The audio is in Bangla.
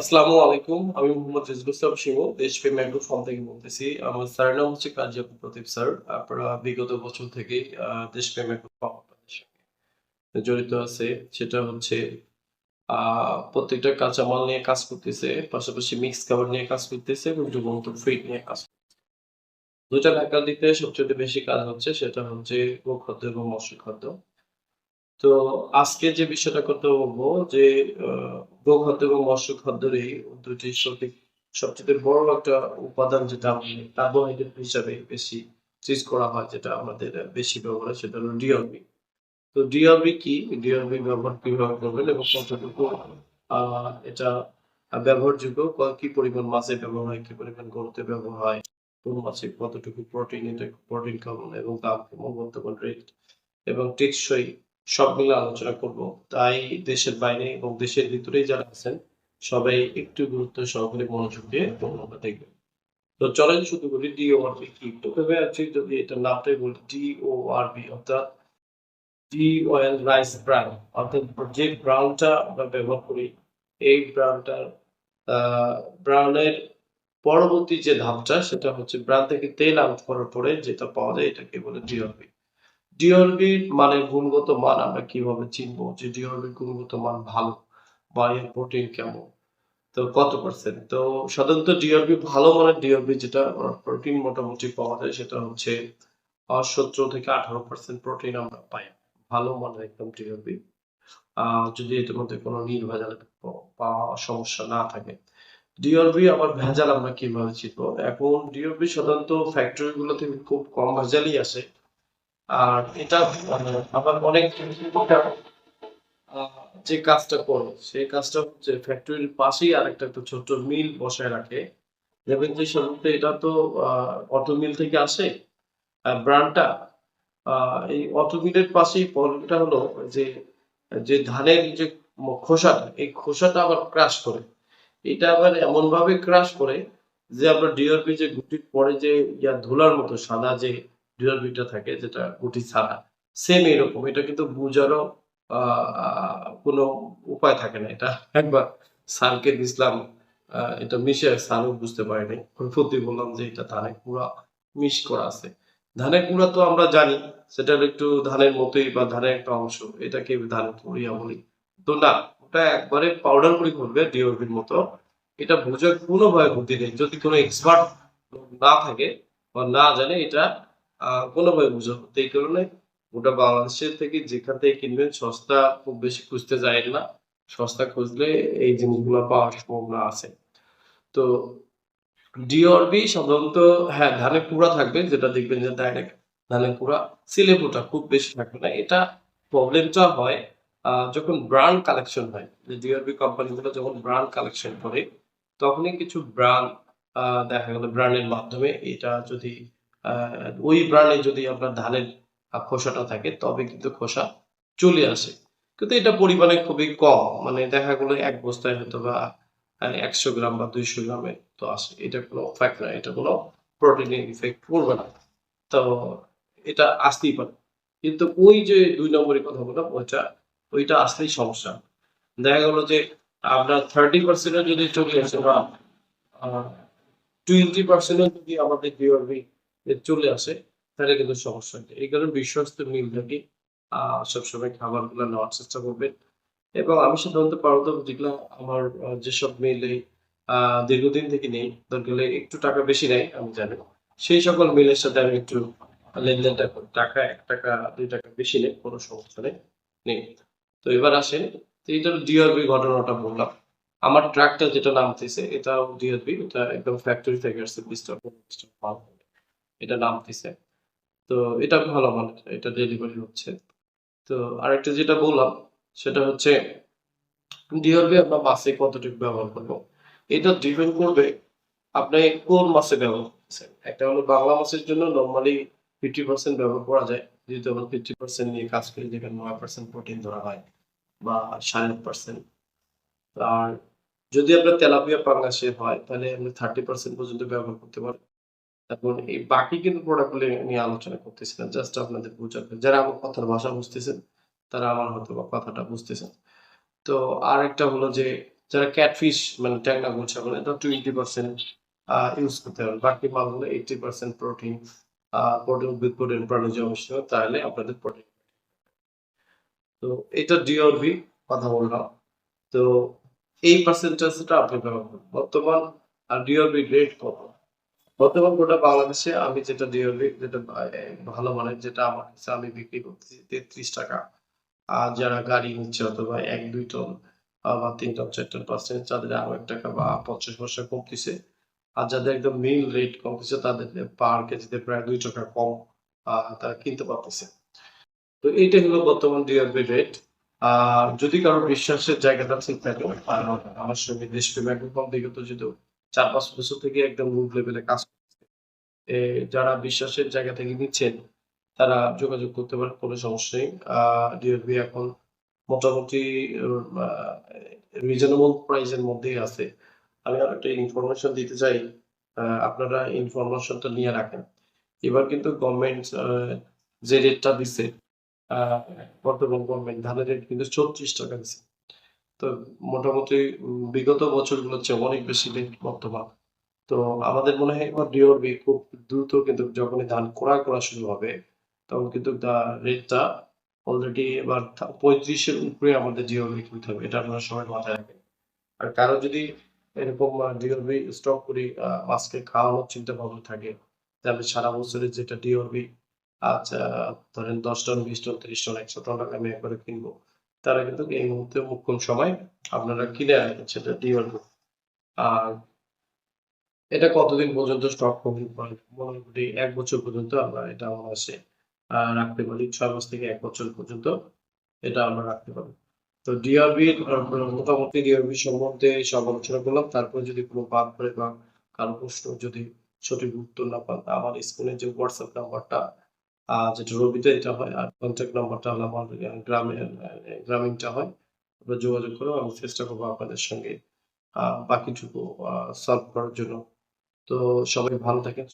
আসসালামু আলাইকুম, আমি মোহাম্মদ ম্যাগ্রো ফার্ম থেকে বলতেছি। আমার স্যারের নাম হচ্ছে কাজী প্রদীপ স্যার। আপনারা বিগত বছর থেকেই ফার্ম জড়িত আছে। সেটা হচ্ছে প্রত্যেকটা কাঁচামাল নিয়ে কাজ করতেছে, পাশাপাশি মিক্স খাবার নিয়ে কাজ করতেছে এবং যুবন্ত ফিড নিয়ে কাজ করতেছে। দুইটা ফ্যাকাল্টিতে সবচেয়ে বেশি কাজ হচ্ছে, সেটা হচ্ছে গোখাদ্য এবং মৎস্য খাদ্য। তো আজকে যে বিষয়টা করতে বলব যে গোখাদ্য এবং মৎস্য খাদ্যের এই দুটি সঠিক, সবচেয়ে বড় একটা উপাদান যেটা কার্বোহাইড্রেট হিসাবে বেশি চিজ করা হয়, যেটা আমাদের বেশি ব্যবহার হয়, সেটা হলো ডিআরবি তো ডিআরবি কি? ডিআরবি ব্যবহার কীভাবে করবেন এবং কতটুকু এটা ব্যবহারযোগ্য কি পরিমাণ মাছে ব্যবহার হয়, কি পরিমাণ গরুতে ব্যবহার হয়, কোন মাছে কতটুকু প্রোটিন এটা প্রোটিন কেমন, এবং দাম কেমন বর্তমান রেট এবং টেকসই সব মিলে আলোচনা করব। তাই দেশের বাইরে এবং দেশের ভিতরেই যারা আছেন, সবাই একটু গুরুত্ব সহকারে মনোযোগ দিয়ে আমরা দেখবেন তো চলেন শুধু বলি ডিওআরবি কি? প্রথমে আছে যদি এটা নামটাই বলি ডিওআরবি অর্থাৎ ডি অয়েল রাইস ব্রান অর্থাৎ যে ব্রাউনটা আমরা ব্যবহার করি, এই ব্রাউনটার ব্রাউনের পরবর্তী যে ধাপটা, সেটা হচ্ছে ব্রান থেকে তেল আউট করার পরে যেটা পাওয়া যায় এটাকে বলে ডিওআরবি ডিওরবির মানে গুণগত মান আমরা কীভাবে চিনবো? যে ডিওরবির গুণগত মান ভালো বা এর প্রোটিন কেমন? তো কত পার্সেন্ট তো সাধারণত ডিওরবি ভালো মানের ডিওরবি যেটা প্রোটিন মোটামুটি পাওয়া যায় সেটা হচ্ছে সতেরো থেকে আঠারো পার্সেন্ট প্রোটিন আমরা পাই। ভালো মানের একদম ডিওরবি আহ, যদি এটার মধ্যে কোনো নীল ভেজাল বা সমস্যা না থাকে। ডিওরবি আবার ভেজাল আমরা কীভাবে চিনবো? এখন ডিওরবি সাধারণত ফ্যাক্টরি গুলোতে খুব কম ভেজালই আসে। আর এটা মানে আবার অনেক যে কাজটা করে সেই কাজটা হচ্ছে ফ্যাক্টরির পাশেই আরেকটা একটা ছোট্ট মিল বসায় রাখে। দেখবেন যে সাধারণত এটা তো অটো মিল থেকে আসে। ব্র্যান্ডটা এই অটো মিলের পাশেই প্রবলেমটা হলো যে যে ধানের যে খোসাটা, এই খোসাটা আবার ক্রাশ করে। এটা আবার এমন ভাবে ক্রাশ করে যে আমরা ডিআরপি যে গুটির পরে যে ইয়া ধুলার মতো সাদা যে ডিআরপিটা থাকে যেটা গুটি ছাড়া। সেম এরকম এটা কিন্তু বুঝারও কোনো উপায় থাকে না এটা। একবার স্যারকে দিছিলাম এটা মিশে স্যারও বুঝতে পারেনি। প্রতি বললাম যে এটা ধানের কুড়া মিশ করা আছে। ধানের কুড়া তো আমরা জানি, সেটা একটু ধানের মতোই বা ধানের একটা অংশ, এটাকে ধানের কুড়িয়া বলি। তো না, ওটা একবারে পাউডার করে করবে ডিওপির মতো। এটা বোঝার কোনোভাবে বুদ্ধি নেই। যদি কোনো এক্সপার্ট না থাকে বা না জানে, এটা কোনোভাবে বুঝা তো এই কারণে ওটা বাংলাদেশের থেকে যেখান থেকে কিনবেন, সস্তা খুব বেশি খুঁজতে যায় না। সস্তা খুঁজলে এই জিনিসগুলো পাওয়ার সম্ভাবনা আছে। তো ডিওরবি সাধারণত হ্যাঁ ধানের কুড়া থাকবে, যেটা দেখবেন যে ডাইরেক্ট ধানের কুড়া সিলেবুটা খুব বেশি থাকবে না। এটা প্রবলেমটা হয় যখন ব্র্যান্ড কালেকশন হয়, যে ডিওরবি কোম্পানিগুলো যখন ব্র্যান্ড কালেকশন করে, তখনই কিছু ব্র্যান্ড দেখা গেল ব্র্যান্ডের মাধ্যমে এটা যদি ওই ব্র্যান্ডে যদি আপনার ধানের খোসাটা থাকে, তবে কিন্তু খোসা চলে আসে। কিন্তু এটা পরিমাণে খুবই কম। মানে দেখা গেলো এক বস্তায় হয়তো বা একশো গ্রাম বা দুইশো গ্রামে তো আসে। এটা কোনো ফ্যাক্ট না, এটা কোনো প্রোটিনের ইফেক্ট করবে না। তো এটা আসতেই পারে। কিন্তু ওই যে দুই নম্বরের কথা বললাম, ওইটা ওইটা আসলেই সমস্যা। দেখা গেলো যে আপনার থার্টি পার্সেন্টে যদি চলে আসে বা টোয়েন্টি পার্সেন্টে যদি আমাদের ডিওরবি চলে আসে তাহলে কিন্তু সমস্যা নেই এই কারণে বিশ্বস্ত মিল থেকে সবসময় খাবারগুলো নেওয়ার চেষ্টা করবেন। এবং আমি সাধারণত পারত যেগুলো আমার যেসব মিলে আহ, দীর্ঘদিন থেকে নেই দরকার একটু টাকা বেশি নেয় আমি জানি। সেই সকল মিলের সাথে আমি একটু লেনদেনটা করি। টাকা এক টাকা দুই টাকা বেশি নেই কোনো সমস্যা নেই নেই। তো এবার আসেন তো এটা ডিআরবি ঘটনাটা বললাম। আমার ট্রাকটা যেটা নামতেছে এটাও ডিআরবি এটা একদম ফ্যাক্টরি থেকে আসছে বিস্তার এটা নামতেছে তো এটা ভালো মানের এটা ডেলিভারি হচ্ছে। তো আরেকটা যেটা বললাম, সেটা হচ্ছে ডিআরবি আমরা মাসে কতটুকু ব্যবহার করব? এটা ডিপেন্ড করবে আপনি কোন মাসে ব্যবহার করছেন একটা হলো বাংলা মাসের জন্য নর্মালি ফিফটি পার্সেন্ট ব্যবহার করা যায়। যেহেতু আমরা ফিফটি পার্সেন্ট নিয়ে কাজ করি যেখানে নয় পার্সেন্ট প্রোটিন ধরা হয় বা সাড়ে আট পার্সেন্ট আর যদি আপনার তেলাপিয়া পাঙ্গাসে হয়, তাহলে আপনি থার্টি পার্সেন্ট পর্যন্ত ব্যবহার করতে পারেন এখন এই বাকি কিন্তু প্রোডাক্টগুলো নিয়ে আলোচনা করতেছি না জাস্ট আপনাদের বোঝার যারা আমার কথার ভাষা বুঝতেছেন, তারা আমার হয়তো বা কথাটা বুঝতেছেন। তো আর একটা হলো যে, যারা ক্যাটফিশ মানে ট্যাংরা গুলশা বলে এটা টোয়েন্টি পার্সেন্ট ইউজ করতে হবে বাকি মালগুলো এইটি পার্সেন্ট প্রোটিন প্রোটিন উদ্ভিদ প্রোটিন প্রাণীজ অংশ তাহলে আপনাদের প্রোটিন তো এটা ডিওরবি কথা বললাম। তো এই পার্সেন্টেজটা আপনি ব্যবহার করুন। বর্তমান, আর ডিওরবি রেট কত? বর্তমান গোটা বাংলাদেশে আমি যেটা ডিওরবি যেটা ভালো যেটা আমার কাছে আমি বিক্রি করতেছি তেত্রিশ টাকা। আর যারা গাড়ি নিচ্ছে অথবা এক, দুই টন বা তিন টন চার টন পাঁচ টন তাদের আরও এক টাকা বা পঞ্চাশ পয়সা কমতেছে। আর যাদের একদম রেট কমতেছে, তাদের পার কেজিতে প্রায় দুই টাকা কম তারা কিনতে পারতেছে। তো এইটা হলো বর্তমান রেট আর যদি কারও বিশ্বাসের জায়গাটা ঠিক থাকে আমার সঙ্গে দেশপ্রেম একদম বিগত যদি চার পাঁচ বছর থেকে একদম রুট লেভেলে কাজ করছে যারা বিশ্বাসের জায়গা থেকে নিচ্ছেন, তারা যোগাযোগ করতে পারে কোনো সমস্যা নেই। ডিআরবি এখন মোটামুটি রিজনেবল প্রাইসের মধ্যেই আছে। আমি আর একটা ইনফরমেশন দিতে চাই আপনারা ইনফরমেশনটা নিয়ে রাখেন। এবার কিন্তু গভর্নমেন্ট যে রেটটা দিছে বর্তমান গভর্নমেন্ট ধানের রেট কিন্তু চৌত্রিশ টাকা দিছে। তো মোটামুটি বিগত বছরগুলোর চেয়ে অনেক বেশি বর্তমান। তো আমাদের মনে হয় এবার ডিওরবি খুব দ্রুত কিন্তু যখনই ধান কোড়া করা শুরু হবে, তখন কিন্তু রেটটা অলরেডি এবার পঁয়ত্রিশের উপরে আমাদের ডিওরবি কিনতে হবে, এটা আপনারা সবাই মাথায় রাখবেন। আর কারও যদি এরকম ডিওরবি স্টক করে মাছকে খাওয়ানোর চিন্তা ভাবনা থাকে, তাহলে সারা বছরের যেটা ডিওরবি আচ্ছা ধরেন দশ টন, বিশ টন, ত্রিশ টন, একশো টন, আমি একবারে কিনবো। তারা কিন্তু এই মুহূর্তে মুখ্যম সময় আপনারা কিনে রাখবেন সেটা ডিওরবি আর এটা কতদিন পর্যন্ত স্টক মোটামুটি এক বছর পর্যন্ত আমরা এটা অনায়াসে আহ, রাখতে পারি। ছয় মাস থেকে এক বছর পর্যন্ত এটা আমরা রাখতে পারি। তো ডিআরবি মোটামুটি ডিআরবি সম্বন্ধে সব আলোচনা করলাম। তারপর যদি কোনো বাদ পড়ে বা কারও প্রশ্ন যদি সঠিক উত্তর না পান আমার স্ক্রিনে যে হোয়াটসঅ্যাপ নাম্বারটা যেটা রবিতে এটা হয়, আর কন্ট্যাক্ট নাম্বারটা হলো আমার গ্রামের গ্রামীণটা হয়। আমরা যোগাযোগ করব আমি চেষ্টা করব আপনাদের সঙ্গে বাকিটুকু সলভ করার জন্য। তো সবাই ভালো থাকেন